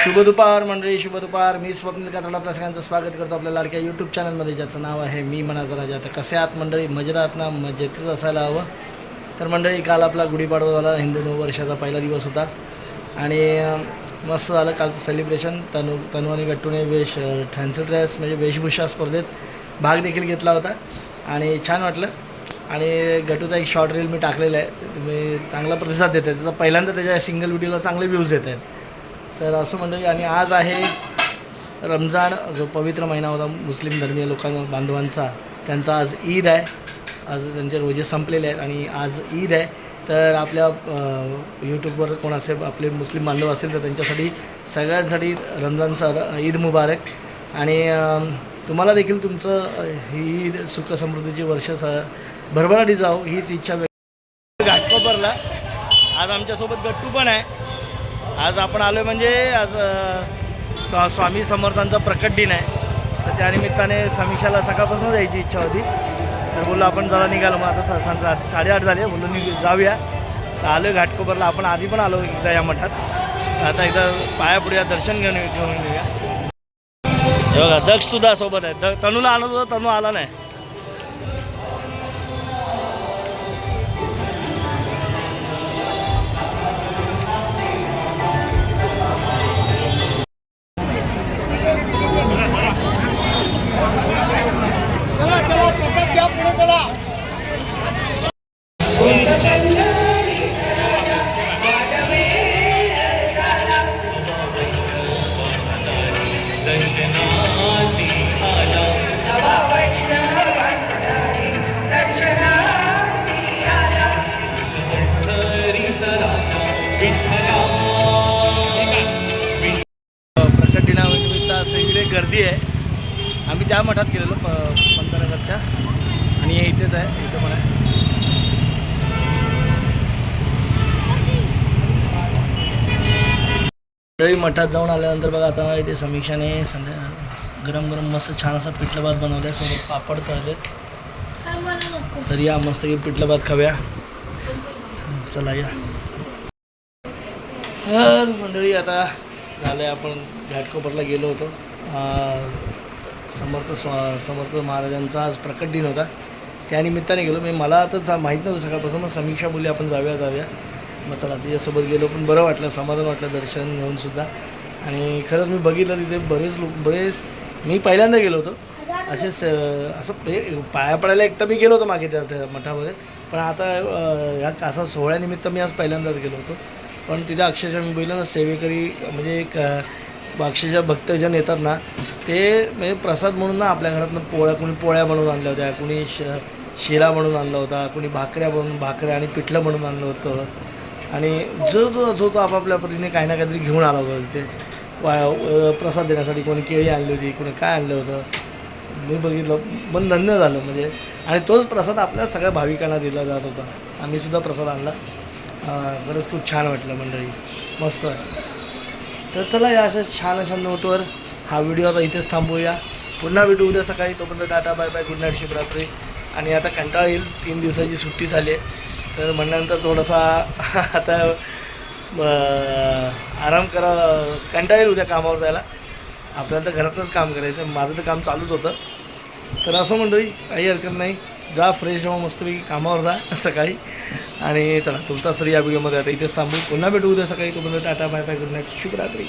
शुभ दुपार मंडळी शुभ दुपार मी स्वप्नील कातड आपल्या सगळ्यांचं स्वागत करतो आपल्या लाडक्या यूट्यूब चॅनलमध्ये ज्याचं नाव आहे मी मनाचा राजा तर कसे आहात मंडळी? मजेत आहात ना? मजेतच असायला हवं. तर मंडळी काल आपला गुढीपाडवा झाला. हिंदू नऊ वर्षाचा पहिला दिवस होता. आणि मस्त झालं. कालचं सेलिब्रेशन तनु तनु आणि गट्टूने वेश फॅन्सी ड्रेस म्हणजे वेशभूषा स्पर्धेत भाग देखील घेतला होता. आणि छान वाटलं. आणि गटूचा एक शॉर्ट रील मी टाकलेला आहे. तुम्ही चांगला प्रतिसाद देत आहे. त्याचा पहिल्यांदा त्याच्या सिंगल व्हिडिओला चांगले व्ह्यूज येत आहेत. तर असं मंडळी आणि आज आहे रमजान जो पवित्र महिना होता मुस्लिम धर्मीय लोकांना बांधवांचा त्यांचा आज ईद आहे. आज त्यांचे रोजे संपलेले आहेत आणि आज ईद आहे. तर आपल्या यूट्यूबवर कोण असेल आपले मुस्लिम बांधव असेल तर त्यांच्यासाठी सगळ्यांसाठी रमजानचा र- ईद मुबारक. आणि तुम्हाला देखील तुमचं ही ईद सुखसमृद्धीची वर्ष स- भरभराटी जाऊ हीच इच्छा व्यक्त घाटकोपरला. आज आमच्यासोबत गट्टू पण आहे. आज आपण आलो म्हणजे आज स्वा स्वामी समर्थांचा प्रकट दिन आहे. तर त्यानिमित्ताने समीक्षाला सकाळपासून जायची इच्छा होती. तर बोललो आपण जरा निघालो. मग आता सा- सा- साडेआठ झाले. बोललो निघ जाऊया. तर आलो घाटकोपरला. आपण आधी पण आलो एकदा या मठात. आता एकदा पाया पुढे दर्शन घेऊन घेऊन येऊया. बघा दक्षसुद्धा सोबत आहे. द तनूला आणत होता तनू आला नाही. गर्दी आहे. आम्ही त्या मठात गेलेलो प पंतनगरच्या आणि हे इथेच आहे इथं पण आहे. रवी मठात जाऊन आल्यानंतर बघा आता इथे समीक्षाने संध्या गरम गरम मस्त छान असा पिठलं भात बनवलं सोबत पापड तळलेत. तर या मस्त की पिठलं भात खाऊया. चला या. तर मंडळी आता झालं आपण घाटकोपरला गेलो होतो. समर्थ स्वा समर्थ महाराजांचा आज प्रकट दिन होता. त्यानिमित्ताने गेलो. मी मला आता माहीत नव्हतं सकाळपासून मग समीक्षा बोलली आपण जाऊया जाऊया. मग चला तिच्यासोबत गेलो पण बरं वाटलं समाधान वाटलं दर्शन घेऊन सुद्धा. आणि खरंच मी बघितलं तिथे बरेच लोक बरेच मी पहिल्यांदा गेलो होतो. असे स असं पे पाया पडायला एकटा मी गेलो होतो मागे त्या त्या मठामध्ये. पण आता ह्या असा सोहळ्यानिमित्त मी आज पहिल्यांदाच गेलो होतो. पण तिथे अक्षरशः मी बोललो ना सेवेकरी म्हणजे एक अक्षरशः भक्तजन येतात ना ते म्हणजे प्रसाद म्हणून ना आपल्या घरातनं पोळ्या कोणी पोळ्या बनवून आणल्या होत्या कोणी श शिरा म्हणून आणला होता कोणी भाकऱ्या बनवून भाकऱ्या आणि पिठलं म्हणून आणलं होतं. आणि जो जो जो तो आपापल्या परीने काही ना काहीतरी घेऊन आला होता तिथे. वा प्रसाद देण्यासाठी कोणी केळी आणली होती कोणी काय आणलं होतं. मी बघितलं पण धन्य झालं म्हणजे. आणि तोच प्रसाद आपल्या सगळ्या भाविकांना दिला जात होता. आम्ही सुद्धा प्रसाद आणला. बरंच खरंच खूप छान वाटलं मंडळी. मस्त तर चला या अशा छान अशा नोटवर हा व्हिडिओ आता इथेच थांबूया. पुन्हा भेटू उद्या सकाळी. तोपर्यंत tata bye bye good night Shivratri आणि आता कंटाळा येईल. तीन दिवसाची सुट्टी झाली आहे. तर म्हणल्यानंतर थोडासा आता आराम करा कंटाळा येईल उद्या कामावर जायला. आपल्याला तर घरातच काम करायचं माझं तर काम चालूच होतं. तर असं मंडळी काही हरकत नाही. जा फ्रेश व्हा मस्तपैकी कामावर जा सकाळी. आणि चला तुमचा सर या व्हिडिओमध्ये आता इथेच थांबू. पुन्हा भेटू उद्या सकाळी. तुम्हाला tata bye bye good night शुभरात्री.